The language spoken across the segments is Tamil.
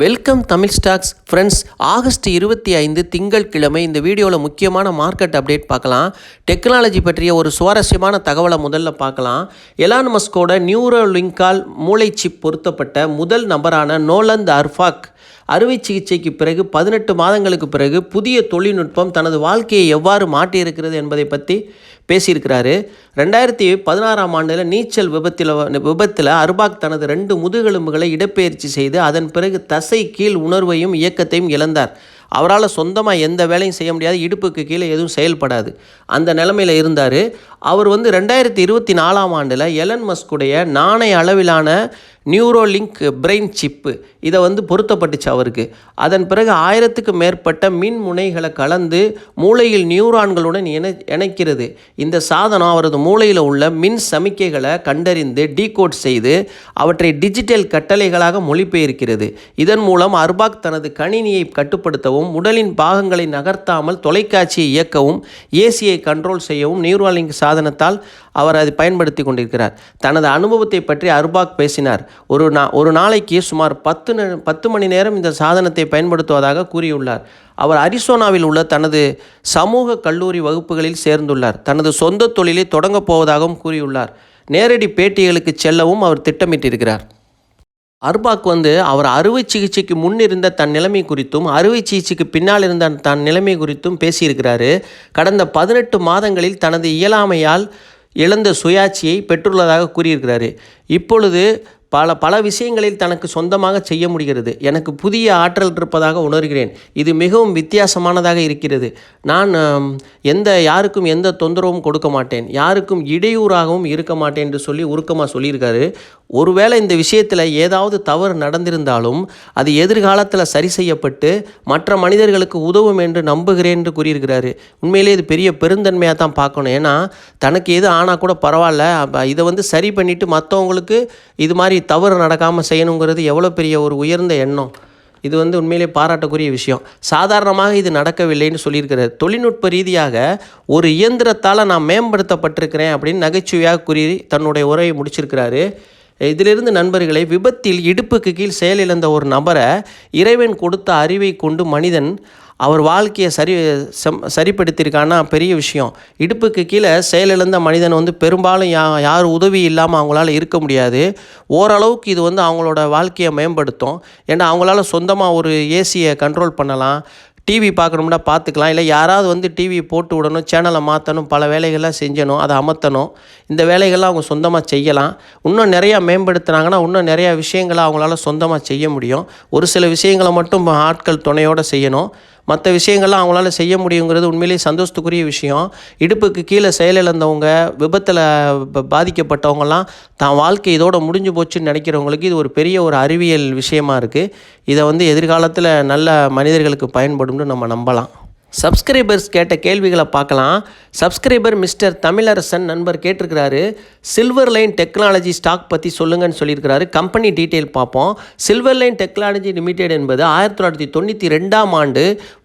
Welcome Tamil stocks friends August இருபத்தி ஐந்து திங்கட்கிழமை இந்த வீடியோவில் முக்கியமான மார்க்கெட் அப்டேட் பார்க்கலாம். டெக்னாலஜி பற்றிய ஒரு சுவாரஸ்யமான தகவலை முதல்ல பார்க்கலாம். எலான் மஸ்கோட நியூரோ லிங்கால் மூளை சிப் பொருத்தப்பட்ட முதல் நபரான நோலந்த் அர்ஃபாக் அறுவை சிகிச்சைக்கு பிறகு பதினெட்டு மாதங்களுக்கு பிறகு புதிய தொழில்நுட்பம் தனது வாழ்க்கையை எவ்வாறு மாற்றியிருக்கிறது என்பதை பற்றி பேசியிருக்கிறாரு. ரெண்டாயிரத்தி பதினாறாம் ஆண்டில் நீச்சல் விபத்தில் விபத்தில் அர்பாக் தனது ரெண்டு முதுகெலும்புகளை இடப்பெயர்ச்சி செய்து அதன் பிறகு தசை கீழ் உணர்வையும் இயக்கத்தையும் இழந்தார். அவரால் சொந்தமாக எந்த வேலையும் செய்ய முடியாது இடுப்புக்கு கீழே எதுவும் செயல்படாது. அந்த நிலமையில் இருந்தார். அவர் வந்து ரெண்டாயிரத்தி இருபத்தி நாலாம் ஆண்டில் எலன் மஸ்குடைய நாணய அளவிலான நியூரோலிங்க் பிரெயின் சிப்பு இதை வந்து பொருத்தப்பட்டுச்சு அவருக்கு. அதன் பிறகு ஆயிரத்துக்கு மேற்பட்ட மின் முனைகளை கலந்து மூளையில் நியூரான்களுடன் இணை இணைக்கிறது. இந்த சாதனம் அவரது மூளையில் உள்ள மின் சமிக்கைகளை கண்டறிந்து டீகோட் செய்து அவற்றை டிஜிட்டல் கட்டளைகளாக மொழிபெயர்க்கிறது. இதன் மூலம் அர்பாக் தனது கணினியை கட்டுப்படுத்தவும் உடலின் பாகங்களை நகர்த்தாமல் தொலைக்காட்சியை இயக்கவும் ஏசியை கண்ட்ரோல் செய்யவும் நியூரோலிங்க் சாதனத்தால் அவர் அதை பயன்படுத்தி கொண்டிருக்கிறார். தனது அனுபவத்தை பற்றி அர்பாக் பேசினார். ஒரு நா ஒரு நாளைக்கு சுமார் பத்து பத்து மணி நேரம் இந்த சாதனத்தை பயன்படுத்துவதாக கூறியுள்ளார். அவர் அரிசோனாவில் உள்ள தனது சமூக கல்லூரி வகுப்புகளில் சேர்ந்துள்ளார். தனது சொந்த தொழிலை தொடங்கப் போவதாகவும் கூறியுள்ளார். நேரடி பேட்டிகளுக்கு செல்லவும் அவர் திட்டமிட்டிருக்கிறார். அர்பாக் வந்து அவர் அறுவை சிகிச்சைக்கு முன் இருந்த தன் நிலைமை குறித்தும் அறுவை சிகிச்சைக்கு பின்னால் இருந்த தன் நிலைமை குறித்தும் பேசியிருக்கிறாரு. கடந்த பதினெட்டு மாதங்களில் தனது இயலாமையால் இழந்த சுயாட்சியை பெற்றுள்ளதாக கூறியிருக்கிறாரு. இப்பொழுது பல பல விஷயங்களில் தனக்கு சொந்தமாக செய்ய முடிகிறது. எனக்கு புதிய ஆற்றல் இருப்பதாக உணர்கிறேன். இது மிகவும் வித்தியாசமானதாக இருக்கிறது. நான் எந்த யாருக்கும் எந்த தொந்தரவும் கொடுக்க மாட்டேன். யாருக்கும் இடையூறாகவும் இருக்க மாட்டேன் என்று சொல்லி உருக்கமாக சொல்லியிருக்காரு. ஒருவேளை இந்த விஷயத்தில் ஏதாவது தவறு நடந்திருந்தாலும் அது எதிர்காலத்தில் சரி செய்யப்பட்டு மற்ற மனிதர்களுக்கு உதவும் என்று நம்புகிறேன் என்று கூறியிருக்கிறாரு. உண்மையிலே இது பெரிய பெருந்தன்மையாக தான் பார்க்கணும். ஏன்னா தனக்கு எது ஆனால் கூட பரவாயில்ல. இதை வந்து சரி பண்ணிவிட்டு மற்றவங்களுக்கு இது மாதிரி தவறு நடக்காமல் செய்யணுங்கிறது எவ்வளோ பெரிய ஒரு உயர்ந்த எண்ணம். இது வந்து உண்மையிலே பாராட்டக்கூடிய விஷயம். சாதாரணமாக இது நடக்கவில்லைன்னு சொல்லியிருக்கிறார். தொழில்நுட்ப ரீதியாக ஒரு இயந்திரத்தால் நான் மேம்படுத்தப்பட்டிருக்கிறேன் அப்படின்னு நகைச்சுவையாக கூறி தன்னுடைய உரையை முடிச்சிருக்கிறாரு. இதிலிருந்து நண்பர்களை விபத்தில் இடுப்புக்கு கீழ் செயலிழந்த ஒரு நபரை இறைவன் கொடுத்த அறிவை கொண்டு மனிதன் அவர் வாழ்க்கையை சரி செம் சரிப்படுத்தியிருக்கான்னா பெரிய விஷயம். இடுப்புக்கு கீழே செயலிழந்த மனிதன் வந்து பெரும்பாலும் யா யார் உதவி இல்லாமல் அவங்களால இருக்க முடியாது. ஓரளவுக்கு இது வந்து அவங்களோட வாழ்க்கையை மேம்படுத்தும். ஏன்னா அவங்களால சொந்தமாக ஒரு ஏசியை கண்ட்ரோல் பண்ணலாம். டிவி பார்க்கணும்னா பார்த்துக்கலாம். இல்லை யாராவது வந்து டிவி போட்டு விடணும் சேனலை மாற்றணும் பல வேலைகள்லாம் செஞ்சணும் அதை அமர்த்தணும். இந்த வேலைகள்லாம் அவங்க சொந்தமாக செய்யலாம். இன்னும் நிறையா மேம்படுத்துனாங்கன்னா இன்னும் நிறையா விஷயங்களை அவங்களால சொந்தமாக செய்ய முடியும். ஒரு சில விஷயங்களை மட்டும் ஆட்கள் துணையோடு செய்யணும். மற்ற விஷயங்கள்லாம் அவங்களால செய்ய முடியுங்கிறது உண்மையிலேயே சந்தோஷத்துக்குரிய விஷயம். இடுப்புக்கு கீழே செயலிழந்தவங்க விபத்தில் ப- பாதிக்கப்பட்டவங்கலாம் தான் வாழ்க்கை இதோட முடிஞ்சு போச்சுன்னு நினைக்கிறவங்களுக்கு இது ஒரு பெரிய ஒரு அறிவியல் விஷயமா இருக்குது இதை வந்து எதிர்காலத்தில் நல்ல மனிதர்களுக்கு பயன்படும்னு நம்ம நம்பலாம். சப்ஸ்கிரைபர்ஸ் கேட்ட கேள்விகளை பார்க்கலாம். சப்ஸ்கிரைபர் மிஸ்டர் தமிழரசன் நண்பர் கேட்டிருக்கிறாரு. சில்வர் லைன் டெக்னாலஜி ஸ்டாக் பற்றி சொல்லுங்கன்னு சொல்லியிருக்கிறாரு. கம்பெனி டீட்டெயில் பார்ப்போம். சில்வர் லைன் டெக்னாலஜி லிமிடெட் என்பது ஆயிரத்தி தொள்ளாயிரத்தி தொண்ணூற்றி ரெண்டாம் ஆண்டு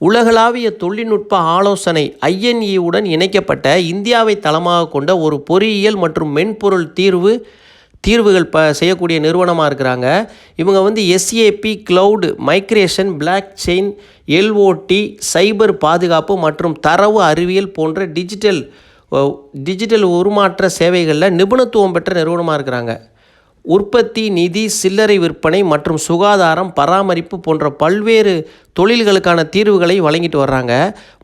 உலகளாவிய தொழில்நுட்ப ஆலோசனை ஐஎன்இ உடன் இணைக்கப்பட்ட இந்தியாவை தளமாக கொண்ட ஒரு பொறியியல் மற்றும் மென்பொருள் தீர்வு தீர்வுகள் ப செய்யக்கூடிய நிறுவனமாக இருக்கிறாங்க. இவங்க வந்து SAP cloud migration block chain LOT cyber பாதுகாப்பு மற்றும் தரவு அறிவியல் போன்ற டிஜிட்டல் டிஜிட்டல் உருமாற்ற சேவைகளில் நிபுணத்துவம் பெற்ற நிறுவனமாக இருக்கிறாங்க. உற்பத்தி நிதி சில்லறை விற்பனை மற்றும் சுகாதாரம் பராமரிப்பு போன்ற பல்வேறு தொழில்களுக்கான தீர்வுகளை வழங்கிட்டு வர்றாங்க.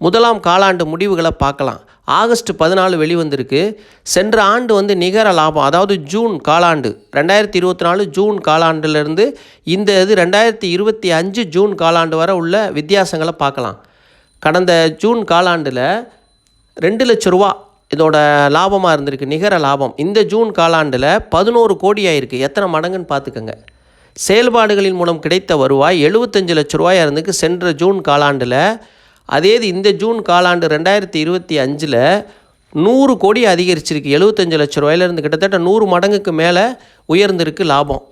முதலாம் காலாண்டு முடிவுகளை பார்க்கலாம். ஆகஸ்ட் பதினாலு வெளிவந்திருக்கு. சென்ற ஆண்டு வந்து நிகர லாபம் அதாவது ஜூன் காலாண்டு ரெண்டாயிரத்தி இருபத்தி நாலு ஜூன் காலாண்டுலேருந்து இந்த இது ரெண்டாயிரத்தி இருபத்தி அஞ்சு ஜூன் காலாண்டு வரை உள்ள வித்தியாசங்களை பார்க்கலாம். கடந்த ஜூன் காலாண்டில் ரெண்டு லட்ச ரூபா இதோட லாபமாக இருந்திருக்கு நிகர லாபம். இந்த ஜூன் காலாண்டில் பதினோரு கோடி ஆயிருக்கு. எத்தனை மடங்குன்னு பார்த்துக்கோங்க. செயல்பாடுகளின் மூலம் கிடைத்த வருவாய் எழுபத்தஞ்சு லட்ச ரூபாயாக இருந்துக்கு சென்ற ஜூன் காலாண்டில் அதே இது இந்த ஜூன் காலாண்டு ரெண்டாயிரத்தி இருபத்தி அஞ்சில் நூறு கோடி அதிகரிச்சிருக்கு. எழுபத்தஞ்சு லட்ச ரூபாயிலேருந்து கிட்டத்தட்ட நூறு மடங்குக்கு மேலே உயர்ந்திருக்கு லாபம்.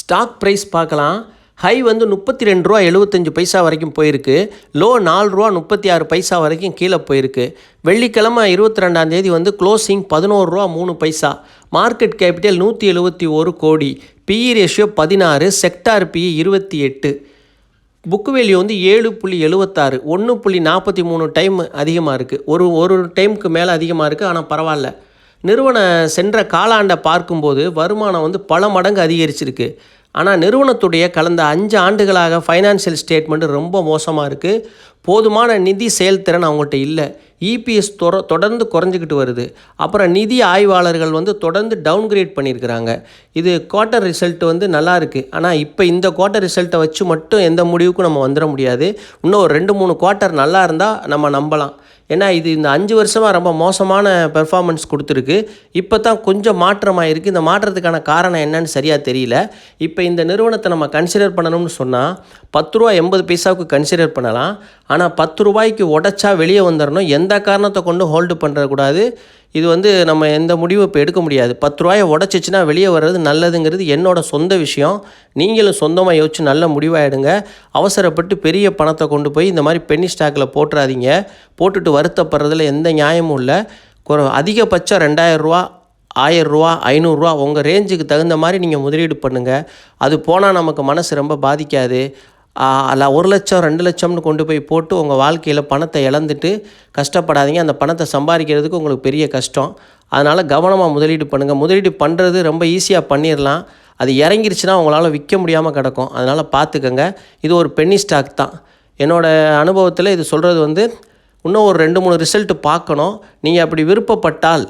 ஸ்டாக் ப்ரைஸ் பார்க்கலாம். ஹை வந்து முப்பத்தி ரெண்டு ரூபா எழுபத்தஞ்சு பைசா வரைக்கும் போயிருக்கு. லோ நாலு ரூபா முப்பத்தி ஆறு பைசா வரைக்கும் கீழே போயிருக்கு. வெள்ளிக்கிழமை இருபத்தி ரெண்டாம் தேதி வந்து க்ளோசிங் பதினோரு ரூபா மூணு பைசா. மார்க்கெட் கேபிட்டல் நூற்றி எழுபத்தி ஒரு கோடி. பிஇ ரேஷியோ பதினாறு செக்டார் பிஇ இருபத்தி எட்டு. புக் வேல்யூ வந்து ஏழு புள்ளி எழுபத்தாறு ஒன்று புள்ளி நாற்பத்தி மூணு டைம் அதிகமாக இருக்குது ஒரு ஒரு டைமுக்கு மேலே அதிகமாக இருக்குது ஆனால் பரவாயில்ல. நிறுவன சென்ற காலாண்டை பார்க்கும்போது வருமானம் வந்து பல மடங்கு அதிகரிச்சிருக்கு. ஆனால் நிறுவனத்துடைய கடந்த அஞ்சு ஆண்டுகளாக ஃபைனான்சியல் ஸ்டேட்மெண்ட் ரொம்ப மோசமாக இருக்குது போதுமான நிதி செயல்திறன் அவங்கள்ட்ட இல்லை. இபிஎஸ் தொர தொடர்ந்து குறைஞ்சிக்கிட்டு வருது. அப்புறம் நிதி ஆய்வாளர்கள் வந்து தொடர்ந்து டவுன்கிரேட் பண்ணியிருக்கிறாங்க. இது குவார்ட்டர் ரிசல்ட் வந்து நல்லா இருக்குது ஆனால் இப்போ இந்த குவார்ட்டர் ரிசல்ட்டை வச்சு மட்டும் எந்த முடிவுக்கும் நம்ம வந்துட முடியாது. இன்னும் ஒரு ரெண்டு மூணு குவார்ட்டர் நல்லா இருந்தால் நம்ம நம்பலாம். ஏன்னா இது இந்த அஞ்சு வருஷமாக ரொம்ப மோசமான பெர்ஃபார்மன்ஸ் கொடுத்துருக்கு. இப்போ தான் கொஞ்சம் மாற்றமாக இருக்குது இந்த மாற்றத்துக்கான காரணம் என்னன்னு சரியாக தெரியல. இப்போ இந்த நிறுவனத்தை நம்ம கன்சிடர் பண்ணணும்னு சொன்னால் பத்து ரூபா எண்பது பைசாவுக்கு கன்சிடர் பண்ணலாம். ஆனால் பத்து ரூபாய்க்கு உடச்சா வெளியே வந்துடணும் எந்த காரணத்தை கொண்டு ஹோல்டு பண்ணுறக்கூடாது இது வந்து நம்ம எந்த முடிவும் இப்போ எடுக்க முடியாது. பத்து ரூபாயை உடச்சிச்சின்னா வெளியே வர்றது நல்லதுங்கிறது என்னோட சொந்த விஷயம். நீங்களும் சொந்தமாக யோசிச்சு நல்ல முடிவாயிடுங்க. அவசரப்பட்டு பெரிய பணத்தை கொண்டு போய் இந்த மாதிரி பென்னி ஸ்டாக்கில் போட்டுறாதீங்க. போட்டுட்டு வருத்தப்படுறதுல எந்த நியாயமும் இல்லை. குற அதிகபட்சம் ரெண்டாயிரரூவா ஆயிரரூவா ஐநூறுரூவா உங்கள் ரேஞ்சுக்கு தகுந்த மாதிரி நீங்கள் முதலீடு பண்ணுங்கள் அது போனால் நமக்கு மனசு ரொம்ப பாதிக்காது. அல்ல ஒரு லட்சம் ரெண்டு லட்சம்னு கொண்டு போய் போட்டு உங்கள் வாழ்க்கையில் பணத்தை இழந்துட்டு கஷ்டப்படாதீங்க. அந்த பணத்தை சம்பாதிக்கிறதுக்கு உங்களுக்கு பெரிய கஷ்டம். அதனால் கவனமாக முதலீடு பண்ணுங்கள் முதலீடு பண்ணுறது ரொம்ப ஈஸியாக பண்ணிடலாம் அது இறங்கிருச்சுன்னா உங்களால் விற்க முடியாமல் கிடக்கும். அதனால் பார்த்துக்கங்க இது ஒரு பென்னி ஸ்டாக் தான். என்னோடய அனுபவத்தில் இது சொல்கிறது வந்து இன்னும் ஒரு ரெண்டு மூணு ரிசல்ட்டு பார்க்கணும் நீங்கள் அப்படி விருப்பப்பட்டால்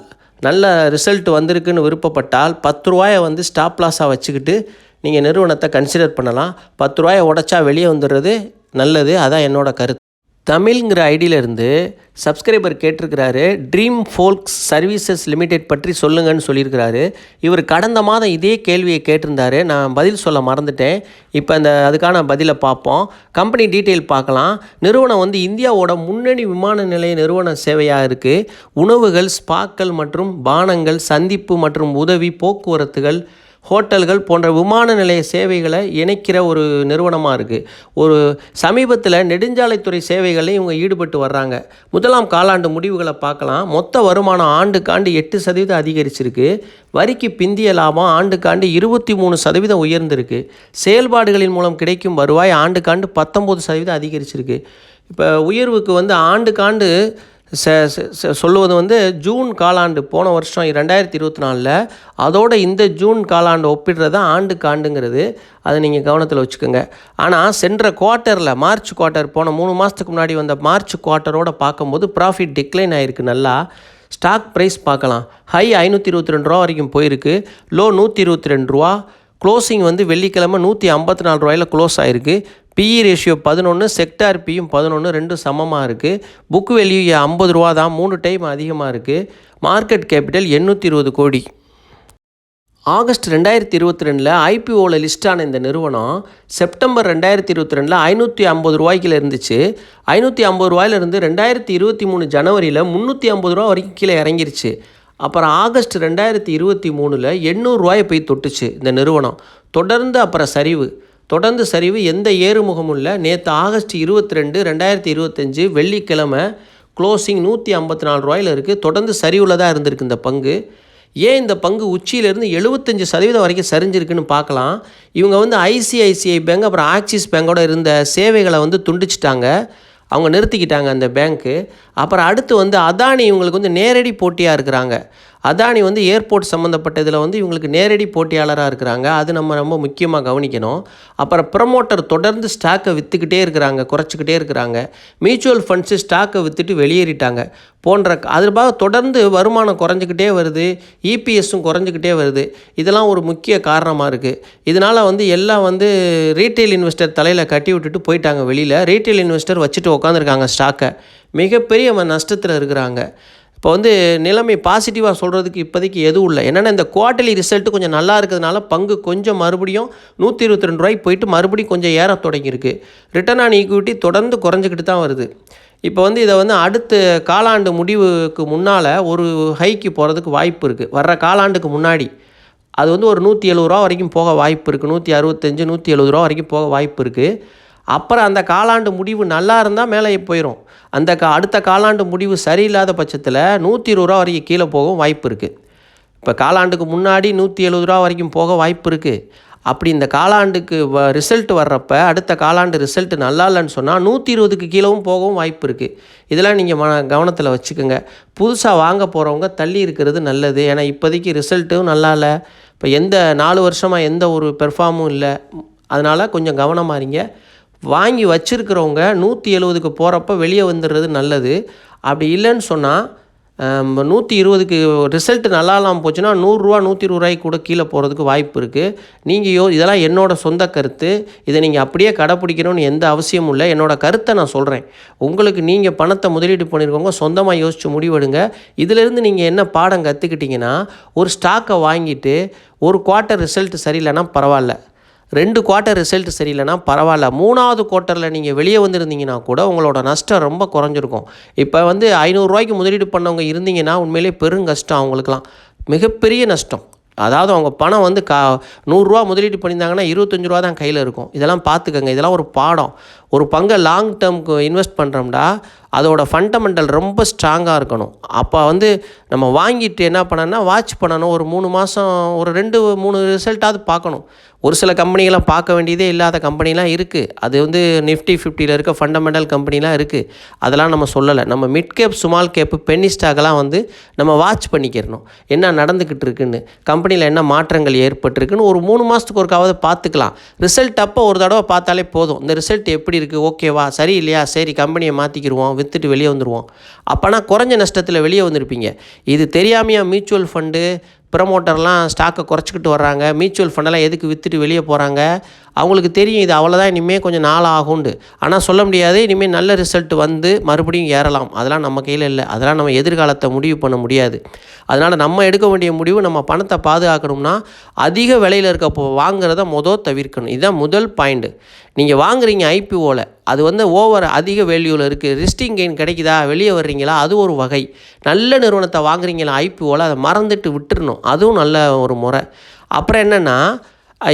நல்ல ரிசல்ட் வந்திருக்குன்னு விருப்பப்பட்டால் பத்து ரூபாயை வந்து ஸ்டாப் லாஸாக வச்சுக்கிட்டு நீங்கள் நிறுவனத்தை கன்சிடர் பண்ணலாம். பத்து ரூபாயை உடச்சா வெளியே வந்துடுறது நல்லது. அதான் என்னோடய கருத்து. தமிழ்ங்கிற ஐடியிலேருந்து சப்ஸ்கிரைபர் கேட்டிருக்கிறாரு. ட்ரீம் ஃபோல்க்ஸ் சர்வீசஸ் லிமிடெட் பற்றி சொல்லுங்கன்னு சொல்லியிருக்கிறாரு. இவர் கடந்த மாதம் இதே கேள்வியை கேட்டிருந்தாரு. நான் பதில் சொல்ல மறந்துட்டேன். இப்போ அந்த அதுக்கான பதிலை பார்ப்போம். கம்பெனி டீட்டெயில் பார்க்கலாம். நிறுவனம் வந்து இந்தியாவோட முன்னணி விமான நிலைய நிறுவன சேவையாக இருக்குது உணவுகள் ஸ்பாக்கள் மற்றும் பானங்கள் சந்திப்பு மற்றும் உதவி போக்குவரத்துகள் ஹோட்டல்கள் போன்ற விமான நிலைய சேவைகளை இணைக்கிற ஒரு நிறுவனமாக இருக்குது ஒரு சமீபத்தில் நெடுஞ்சாலைத்துறை சேவைகளில் இவங்க ஈடுபட்டு வர்றாங்க. முதலாம் காலாண்டு முடிவுகளை பார்க்கலாம். மொத்த வருமானம் ஆண்டுக்காண்டு எட்டு சதவீதம் அதிகரிச்சிருக்கு. வரிக்கு பிந்திய லாபம் ஆண்டுக்காண்டு இருபத்தி மூணு சதவீதம் உயர்ந்திருக்கு. செயல்பாடுகளின் மூலம் கிடைக்கும் வருவாய் ஆண்டுக்காண்டு பத்தொம்போது சதவீதம் அதிகரிச்சிருக்கு. இப்போ உயர்வுக்கு வந்து ஆண்டுக்காண்டு சொல்லுவது வந்து ஜூன் காலாண்டு போன வருஷம் ரெண்டாயிரத்தி இருபத்தி நாலில் அதோட இந்த ஜூன் காலாண்டு ஒப்பிடுறது ஆண்டுக்கு ஆண்டுங்கிறது அதை நீங்கள் கவனத்தில் வச்சுக்கோங்க. ஆனால் சென்ற குவார்ட்டரில் மார்ச் குவார்ட்டர் போன மூணு மாதத்துக்கு முன்னாடி வந்த மார்ச் குவார்ட்டரோட பார்க்கும்போது ப்ராஃபிட் டிக்ளைன் ஆகிருக்கு நல்லா. ஸ்டாக் ப்ரைஸ் பார்க்கலாம். ஹை ஐநூற்றி இருபத்தி ரெண்டு ரூபா வரைக்கும் போயிருக்கு. லோ நூற்றி இருபத்தி ரெண்டு ரூபா. க்ளோசிங் வந்து வெள்ளிக்கிழமை நூற்றி ஐம்பத்தி நாலு ரூபாயில் க்ளோஸ் ஆயிருக்கு. பிஇ ரேஷியோ பதினொன்று செக்டார் பியும் பதினொன்று ரெண்டும் சமமாக இருக்குது புக் வேல்யூ ஐம்பது ரூபா தான் மூணு டைம் அதிகமாக இருக்குது மார்க்கெட் கேபிட்டல் எண்ணூற்றி இருபது கோடி. ஆகஸ்ட் ரெண்டாயிரத்தி இருபத்தி ரெண்டில் ஐபிஓவில் லிஸ்ட் ஆன இந்த நிறுவனம் செப்டம்பர் ரெண்டாயிரத்தி இருபத்தி ரெண்டில் ஐநூற்றி ஐம்பது ரூபாய்க்கில் இருந்துச்சு. ஐநூற்றி ஐம்பது ரூபாயிலிருந்து ரெண்டாயிரத்தி இருபத்தி மூணு ஜனவரியில் முந்நூற்றி ஐம்பது ரூபா வரைக்கும் கீழே இறங்கிருச்சு. அப்புறம் ஆகஸ்ட் ரெண்டாயிரத்தி இருபத்தி மூணில் எண்ணூறுரூவாயை போய் தொட்டுச்சு இந்த நிறுவனம். தொடர்ந்து அப்புறம் சரிவு. தொடர்ந்து சரிவு எந்த ஏறுமுகமும் இல்லை. நேற்று ஆகஸ்ட் இருபத்தி ரெண்டு ரெண்டாயிரத்தி இருபத்தஞ்சு வெள்ளிக்கிழமை க்ளோசிங் நூற்றி ஐம்பத்தி நாலு ரூபாயில் இருக்குது தொடர்ந்து சரிவில் தான் இருந்திருக்கு இந்த பங்கு. ஏன் இந்த பங்கு உச்சியிலேருந்து எழுபத்தஞ்சு சதவீதம் வரைக்கும் சரிஞ்சிருக்குன்னு பார்க்கலாம். இவங்க வந்து ஐசிஐசிஐ பேங்க் அப்புறம் ஆக்சிஸ் பேங்கோட இருந்த சேவைகளை வந்து துண்டிச்சிட்டாங்க. அவங்க நிறுத்திக்கிட்டாங்க அந்த பேங்க்கு. அப்புறம் அடுத்து வந்து அதானி இவங்களுக்கு வந்து நேரடி போட்டியாக இருக்கிறாங்க. அதானி வந்து ஏர்போர்ட் சம்மந்தப்பட்ட இதில் வந்து இவங்களுக்கு நேரடி போட்டியாளராக இருக்கிறாங்க. அது நம்ம ரொம்ப முக்கியமாக கவனிக்கணும். அப்புறம் ப்ரமோட்டர் தொடர்ந்து ஸ்டாக்கை விற்றுக்கிட்டே இருக்கிறாங்க குறைச்சிக்கிட்டே இருக்கிறாங்க. மியூச்சுவல் ஃபண்ட்ஸு ஸ்டாக்கை விற்றுட்டு வெளியேறிட்டாங்க. போன்ற அதுபாக தொடர்ந்து வருமானம் குறைஞ்சிக்கிட்டே வருது. இபிஎஸும் குறைஞ்சிக்கிட்டே வருது. இதெல்லாம் ஒரு முக்கிய காரணமாக இருக்குது இதனால் வந்து எல்லாம் வந்து ரீட்டைல் இன்வெஸ்டர் தலையில் கட்டி விட்டுட்டு போயிட்டாங்க வெளியில். ரீட்டைல் இன்வெஸ்டர் வச்சுட்டு உட்காந்துருக்காங்க ஸ்டாக்கை மிகப்பெரிய நஷ்டத்தில் இருக்கிறாங்க. இப்போ வந்து நிலைமை பாசிட்டிவாக சொல்கிறதுக்கு இப்போதைக்கு எதுவும் இல்லை. என்னென்னா இந்த குவார்ட்டர்லி ரிசல்ட் கொஞ்சம் நல்லா இருக்கிறதுனால பங்கு கொஞ்சம் மறுபடியும் நூற்றி இருபத்தி ரெண்டு ரூபாய்க்கு போயிட்டு மறுபடியும் கொஞ்சம் ஏற தொடங்கியிருக்கு. ரிட்டர்ன் ஆன் ஈக்விட்டி தொடர்ந்து குறைஞ்சிக்கிட்டு தான் வருது. இப்போ வந்து இதை வந்து அடுத்த காலாண்டு முடிவுக்கு முன்னால் ஒரு ஹைக்கு போகிறதுக்கு வாய்ப்பு இருக்குது வர்ற காலாண்டுக்கு முன்னாடி அது வந்து ஒரு நூற்றி எழுபது ரூபா வரைக்கும் போக வாய்ப்பு இருக்குது நூற்றி அறுபத்தஞ்சு நூற்றி எழுபது ரூபா வரைக்கும் போக வாய்ப்பு இருக்குது அப்புறம் அந்த காலாண்டு முடிவு நல்லா இருந்தால் மேலே போயிடும் அந்த கா அடுத்த காலாண்டு முடிவு சரியில்லாத பட்சத்தில் நூற்றி இருபது ரூபா வரைக்கும் கீழே போகவும் வாய்ப்பு இருக்குது இப்போ காலாண்டுக்கு முன்னாடி நூற்றி எழுபது ரூபா வரைக்கும் போக வாய்ப்பு இருக்குது அப்படி இந்த காலாண்டுக்கு வ ரிசல்ட் வர்றப்ப அடுத்த காலாண்டு ரிசல்ட் நல்லா இல்லைன்னு சொன்னால் நூற்றி இருபதுக்கு கீழவும் போகவும் வாய்ப்பு இருக்குது இதெல்லாம் நீங்கள் மன கவனத்தில் வச்சுக்கோங்க. புதுசாக வாங்க போகிறவங்க தள்ளி இருக்கிறது நல்லது. ஏன்னா இப்போதைக்கு ரிசல்ட்டும் நல்லா இல்லை. இப்போ எந்த நாலு வருஷமாக எந்த ஒரு பெர்ஃபார்மும் இல்லை. அதனால் கொஞ்சம் கவனமாக இருங்க. வாங்கி வச்சுருக்கிறவங்க நூற்றி எழுபதுக்கு போகிறப்ப வெளியே வந்துடுறது நல்லது. அப்படி இல்லைன்னு சொன்னால் நூற்றி இருபதுக்கு ரிசல்ட் நல்லா இல்லாமல் போச்சுன்னா நூறுரூவா நூற்றி இருபது ரூபாய்க்கு கூட கீழே போகிறதுக்கு வாய்ப்பு இருக்குது நீங்கள் யோ இதெல்லாம் என்னோடய சொந்த கருத்து. இதை நீங்கள் அப்படியே கடைப்பிடிக்கணும்னு எந்த அவசியமும் இல்லை. என்னோடய கருத்தை நான் சொல்கிறேன் உங்களுக்கு நீங்கள் பணத்தை முதலீடு பண்ணியிருக்கவங்க சொந்தமாக யோசித்து முடிவெடுங்க. இதிலேருந்து நீங்கள் என்ன பாடம் கற்றுக்கிட்டிங்கன்னா ஒரு ஸ்டாக்கை வாங்கிட்டு ஒரு குவார்ட்டர் ரிசல்ட் சரியில்லைன்னா பரவாயில்ல. ரெண்டு குவார்ட்டர் ரிசல்ட் சரியில்லைனா பரவாயில்ல. மூணாவது குவார்ட்டரில் நீங்கள் வெளியே வந்திருந்தீங்கன்னா கூட உங்களோட நஷ்டம் ரொம்ப குறைஞ்சிருக்கும். இப்போ வந்து ஐநூறுரூவாய்க்கு முதலீடு பண்ணவங்க இருந்தீங்கன்னா உண்மையிலே பெரும் கஷ்டம் அவங்களுக்குலாம் மிகப்பெரிய நஷ்டம். அதாவது அவங்க பணம் வந்து கா நூறுரூவா முதலீடு பண்ணியிருந்தாங்கன்னா இருபத்தஞ்சி ரூபா தான் கையில் இருக்கும். இதெல்லாம் பார்த்துக்கங்க. இதெல்லாம் ஒரு பாடம். ஒரு பங்கை லாங் டேர்முக்கு இன்வெஸ்ட் பண்ணுறோம்டா அதோட ஃபண்டமெண்டல் ரொம்ப ஸ்ட்ராங்காக இருக்கணும். அப்போ வந்து நம்ம வாங்கிட்டு என்ன பண்ணணும்னா வாட்ச் பண்ணணும். ஒரு மூணு மாதம் ஒரு ரெண்டு மூணு ரிசல்ட்டாவது பார்க்கணும். ஒரு சில கம்பெனிகளாம் பார்க்க வேண்டியதே இல்லாத கம்பெனிலாம் இருக்குது அது வந்து நிஃப்டி ஃபிஃப்டியில் இருக்க ஃபண்டமெண்டல் கம்பெனிலாம் இருக்குது அதெல்லாம் நம்ம சொல்லலை. நம்ம mid cap small cap penny ஸ்டாக்லாம் வந்து நம்ம வாட்ச் பண்ணிக்கிறணும். என்ன நடந்துக்கிட்டு இருக்குன்னு கம்பெனியில் என்ன மாற்றங்கள் ஏற்பட்டிருக்குன்னு ஒரு மூணு மாதத்துக்கு ஒருக்காவது பார்த்துக்கலாம். ரிசல்ட் அப்போ ஒரு தடவை பார்த்தாலே போதும். இந்த ரிசல்ட் எப்படி இருக்குது ஓகேவா சரி இல்லையா? சரி கம்பெனியை மாற்றிக்கிடுவோம் விற்றுட்டு வெளியே வந்துடுவோம் அப்போனா குறைஞ்ச நஷ்டத்தில் வெளியே வந்திருப்பீங்க. இது தெரியாமையா மியூச்சுவல் ஃபண்டு ப்ரமோட்டர்லாம் ஸ்டாக்கை குறைச்சிக்கிட்டு வர்றாங்க. மியூச்சுவல் ஃபண்டெல்லாம் எதுக்கு விற்றுட்டு வெளியே போகிறாங்க அவங்களுக்கு தெரியும் இது அவ்வளோதான் இனிமேல் கொஞ்சம் நாள் ஆகும்ண்டு ஆனால் சொல்ல முடியாது இனிமேல் நல்ல ரிசல்ட் வந்து மறுபடியும் ஏறலாம். அதெல்லாம் நம்ம கையில் இல்லை. அதெல்லாம் நம்ம எதிர்காலத்தை முடிவு பண்ண முடியாது. அதனால் நம்ம எடுக்க வேண்டிய முடிவு நம்ம பணத்தை பாதுகாக்கணும்னா அதிக விலையில் இருக்க வாங்குறத மொதல் தவிர்க்கணும். இதுதான் முதல் பாயிண்ட்டு நீங்கள் வாங்குறீங்க ஐபிஓவில் அது வந்து ஓவர் அதிக வேல்யூவில் இருக்குது ரிஸ்டிங் கெயின் கிடைக்குதா? வெளியே வர்றீங்களா? அது ஒரு வகை. நல்ல நிறுவனத்தை வாங்குறீங்களா? ஐபிஓவில் அதை மறந்துட்டு விட்டுறணும். அதுவும் நல்ல ஒரு முறை. அப்புறம் என்னென்னா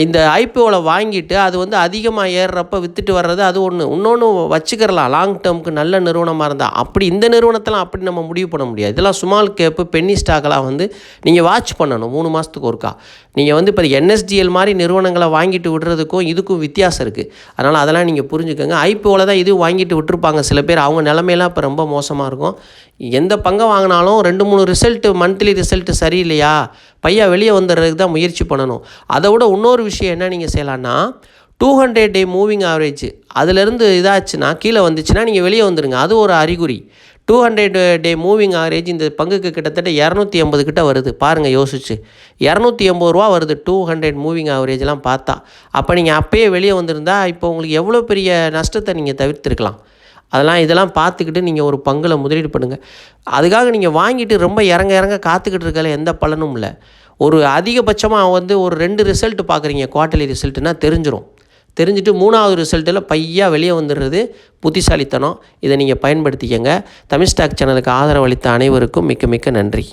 இந்த ஐபிஓவில் வாங்கிட்டு அது வந்து அதிகமாக ஏறுறப்ப விற்றுட்டு வர்றது அது ஒன்று இன்னொன்று வச்சுக்கிறலாம். லாங் டேர்முக்கு நல்ல நிறுவனமாக இருந்தால் அப்படி இந்த நிறுவனத்தெல்லாம் அப்படி நம்ம முடிவு பண்ண முடியாது. இதெல்லாம் சுமால் கேப்பு பென்னி ஸ்டாக்கெல்லாம் வந்து நீங்கள் வாட்ச் பண்ணணும். மூணு மாதத்துக்கு ஒருக்கா. நீங்கள் வந்து இப்போ என்எஸ்டிஎல் மாதிரி நிறுவனங்களை வாங்கிட்டு விடுறதுக்கும் இதுக்கும் வித்தியாசம் இருக்குது அதனால் அதெல்லாம் நீங்கள் புரிஞ்சுக்கோங்க. ஐபிஓவில் தான் இது வாங்கிட்டு விட்டுருப்பாங்க சில பேர். அவங்க நிலமையெல்லாம் இப்போ ரொம்ப மோசமாக இருக்கும். எந்த பங்கை வாங்கினாலும் ரெண்டு மூணு ரிசல்ட்டு மந்த்லி ரிசல்ட்டு சரியில்லையா? பையா வெளியே வந்துடுறதுக்கு தான் முயற்சி பண்ணணும். அதை விட இன்னொரு விஷயம் என்ன நீங்கள் செய்யலான்னா two hundred day moving average அதுலேருந்து இதாச்சுன்னா கீழே வந்துச்சுன்னா நீங்கள் வெளியே வந்துடுங்க அது ஒரு அறிகுறி. Two hundred day moving average இந்த பங்குக்கு கிட்டத்தட்ட இரநூத்தி எண்பது கிட்ட வருது. பாருங்கள் யோசிச்சு. இரநூத்தி எண்பது ரூபா வருது டூ ஹண்ட்ரட் மூவிங் ஆவரேஜ்லாம் பார்த்தா. அப்போ நீங்கள் அப்பயே வெளியே வந்திருந்தா இப்போ உங்களுக்கு எவ்வளோ பெரிய நஷ்டத்தை நீங்கள் தவிர்த்துருக்கலாம். அதெல்லாம் இதெல்லாம் பார்த்துக்கிட்டு நீங்கள் ஒரு பங்கில் முதலீடு பண்ணுங்கள் அதுக்காக நீங்கள் வாங்கிட்டு ரொம்ப இறங்க இறங்க காத்துக்கிட்டு இருக்கல எந்த பலனும் இல்லை. ஒரு அதிகபட்சமாக வந்து ஒரு ரெண்டு ரிசல்ட் பார்க்குறீங்க. குவார்ட்டர்லி ரிசல்ட்டுனா தெரிஞ்சிடும் தெரிஞ்சுட்டு மூணாவது ரிசல்ட்டில் பையா வெளியே வந்துடுறது புத்திசாலித்தனம். இதை நீங்கள் பயன்படுத்திக்கங்க. தமிழ் ஸ்டாக் சேனலுக்கு ஆதரவு அளித்த அனைவருக்கும் மிக்க மிக்க நன்றி.